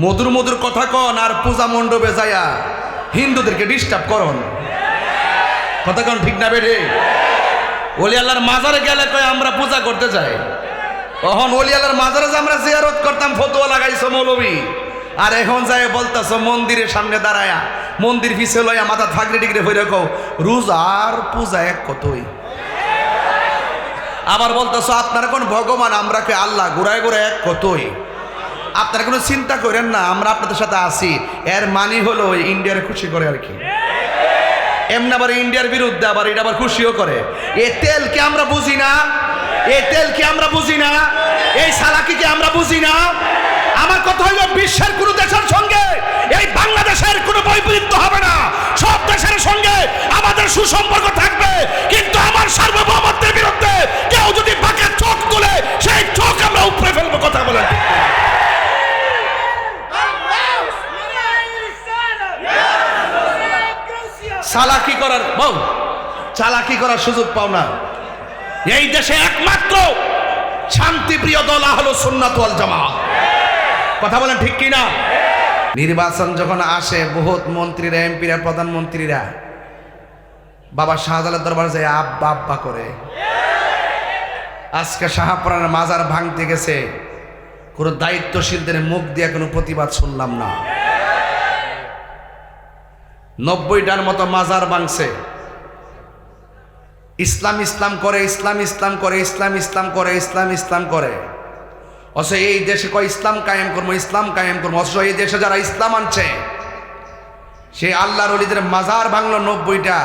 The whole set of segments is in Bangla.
মধুর মধুর কথা কন আর পূজা মণ্ডপে যায়া হিন্দুদেরকে ডিস্টার্ব করন। কথা কন ঠিক না বেড়ে ওলি আল্লাহর মাজারে গেলে কয় আমরা পূজা করতে যাই। তখন ওলি আল্লাহর মাজারে যে আমরা জিয়ারত করতাম, ফতুয়া লাগাইছো মৌলবী। আর এখন যায় বলতাছ, মন্দিরের সামনে দাঁড়ায়া, মন্দির পিছে লইয়া মাথা থাকলে টিকরে হয়ে রাখো রোজ আর পূজা এক কতই? আবার বলতেছ, আপনারা কোন ভগবান, আমরা কে আল্লাহ ঘুরায় ঘুরায় এক কতই? আপনারা কোনো চিন্তা করেন না, আমরা আপনাদের সাথে আছি। এর মানি হলো ইন্ডিয়ার খুশি করে আর কি। এমনি আবার ইন্ডিয়ার বিরুদ্ধে আবার এটা আবার খুশিও করে। এ তেলকে আমরা বুঝি না? এ তেলকে আমরা বুঝি না? এই সালাকিকে আমরা বুঝি না? আমার কথা হইল বিশ্বের কোন দেশের সঙ্গে, এই বাংলাদেশের কোনো বৈপরীত্য হবে না। সব দেশের সঙ্গে আমাদের সুসম্পর্ক চালাকি করার বউ, চালাকি করার সুযোগ পাও না। এই দেশে একমাত্র শান্তিপ্রিয় দল হলো সুন্নাত ওয়াল জামা কথা বলেন ঠিক কি না নির্বাচন যখন আসে, বহুত মন্ত্রীরা, এমপিরা, প্রধানমন্ত্রীরা, বাবা শাহজালাল দরবার যায়, আব্বা আব্বা করে। আজকে শাহপুরানের মাজার ভাঙতে গেছে, কোনো দায়িত্বশীলদের মুখ দিয়ে কোনো প্রতিবাদ শুনলাম না। নব্বইটার মতো মাজার ভাঙছে ইসলাম ইসলাম করে, ইসলাম ইসলাম করে, ইসলাম ইসলাম করে, ইসলাম ইসলাম করে। অথচ এই দেশে কয় ইসলাম কায়েম করব, ইসলাম কায়েম করব, অথচ এই দেশে যারা ইসলাম আনছে, সে আল্লাহর অলিদের মাজার ভাঙলো নব্বইটা।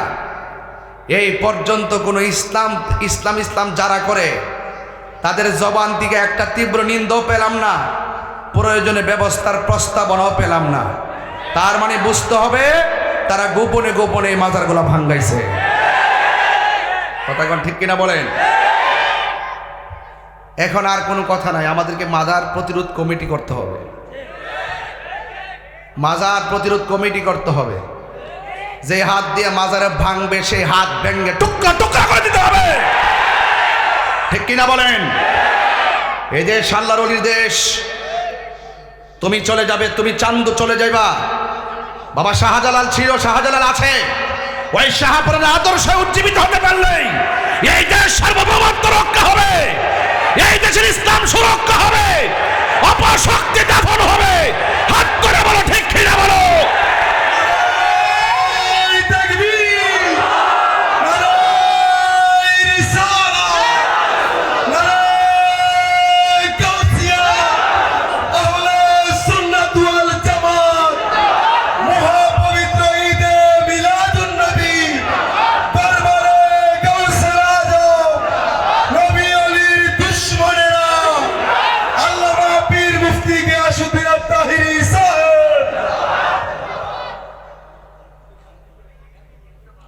এই পর্যন্ত কোনো ইসলাম ইসলাম ইসলাম যারা করে, তাদের জবান থেকে একটা তীব্র নিন্দাও পেলাম না, প্রয়োজনে ব্যবস্থার প্রস্তাবনাও পেলাম না। তার মানে বুঝতে হবে তারা গোপনে গোপনে এই মাজারগুলো ভাঙ্গাইছে। কথা ঠিক কিনা বলেন? এখন আর কোনো কথা নাই, আমাদেরকে মাজার প্রতিরোধ কমিটি করতে হবে। মাজার প্রতিরোধ কমিটি করতে হবে। যে হাত দিয়ে মাজারে ভাঙবে, সেই হাত ভেঙ্গে টুকরা টুকরা করে দিতে হবে। ঠিক কিনা বলেন? এই দেশ, আল্লাহর অলির দেশ, তুমি চলে যাবে, তুমি চান্দ চলে যাইবা। বাবা শাহজালাল ছিল, শাহজালাল আছে। ওই শাহপুরের আদর্শে উজ্জীবিত হতে পারলেই এই দেশ সার্বভৌমত্ব রক্ষা হবে। এই দেশের ইসলাম সুরক্ষা হবে। অপশক্তি দাফন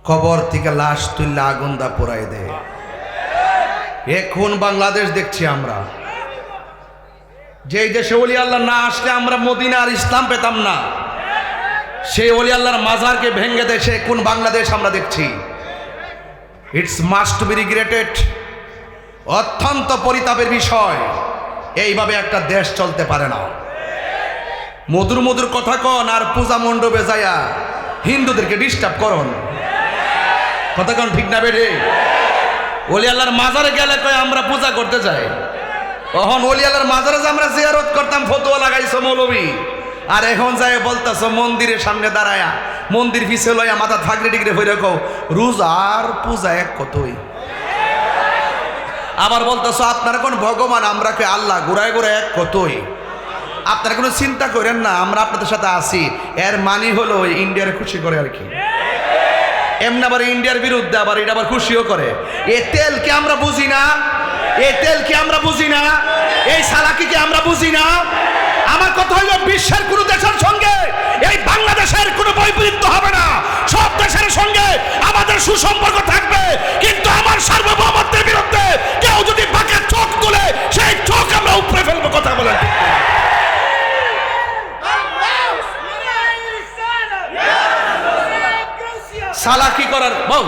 কবর থেকে লাশ তুললে আগুন দা পোড়াই দেয়। এখন বাংলাদেশ দেখছি আমরা। যেই দেশে অলি আল্লাহ না আসলে আমরা মদিনা আর ইসলাম পেতাম না। সেই অলি আল্লাহর মাজারকে ভেঙে সে কোন বাংলাদেশ আমরা দেখছি। ইটস মাস্ট বি রিগ্রেটেড অত্যন্ত পরিতাপের বিষয়। এইভাবে একটা দেশ চলতে পারে না। মধুর মধুর কথা কন আর পূজা মণ্ডপে যায়া হিন্দুদেরকে ডিস্টার্ব করন। কন ঠিক না বেড়ে ওলি আল্লাহর মাজারে গেলে কয়, আমরা পূজা করতে যাই তখন ওলি আল্লাহর মাজারে যে আমরা জিয়ারত করতাম, ফতুয়া লাগাইছো মৌলবী। আর এখন যায় বলতাছ, মন্দিরের সামনে দাঁড়ায়া, মন্দির পিছে লইয়া মাথা থাকলে টিকরে হয়ে রাখো রোজ আর পূজা এক কতই? আবার বলতেছ, আপনারা কোন ভগবান আমরা কে আল্লাহ ঘুরায় ঘুরায় এক কতই? আপনারা কোনো চিন্তা করেন না, আমরা আপনাদের সাথে আছি। এর মানি হলো ইন্ডিয়ার খুশি করে আর কি। এমনি আবার ইন্ডিয়ার বিরুদ্ধে আবার এটা আবার খুশিও করে। এ তেলকে আমরা বুঝি না? এ তেলকে আমরা বুঝি না? এই সালাকিকে আমরা বুঝি না? আমার কথা হইল বিশ্বের কোন দেশের সঙ্গে এই বাংলাদেশের কোনো বৈপরীত্য হবে না। সব চালাকি করার বউ,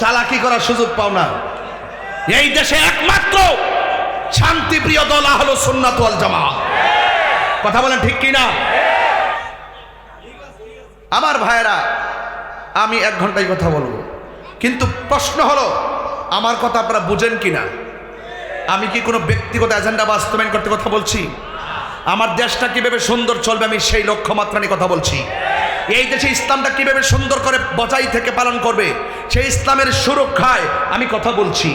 চালাকি করার সুযোগ পাও না। এই দেশে একমাত্র শান্তিপ্রিয় দল হলো সুন্নাত জামা কথা বলেন ঠিক কি না আমার ভাইয়েরা, আমি এক ঘন্টায় কথা বলব। কিন্তু প্রশ্ন হলো, আমার কথা আপনারা বুঝেন কি না আমি কি কোনো ব্যক্তিগত এজেন্ডা বাস্তবায়ন করতে কথা বলছি? আমার দেশটা কীভাবে সুন্দর চলবে আমি সেই লক্ষ্যমাত্রা নিয়ে কথা বলছি। এই দেশে ইসলামটা কীভাবে সুন্দর করে বজাই থেকে পালন করবে, সেই ইসলামের সুরক্ষায় আমি কথা বলছি।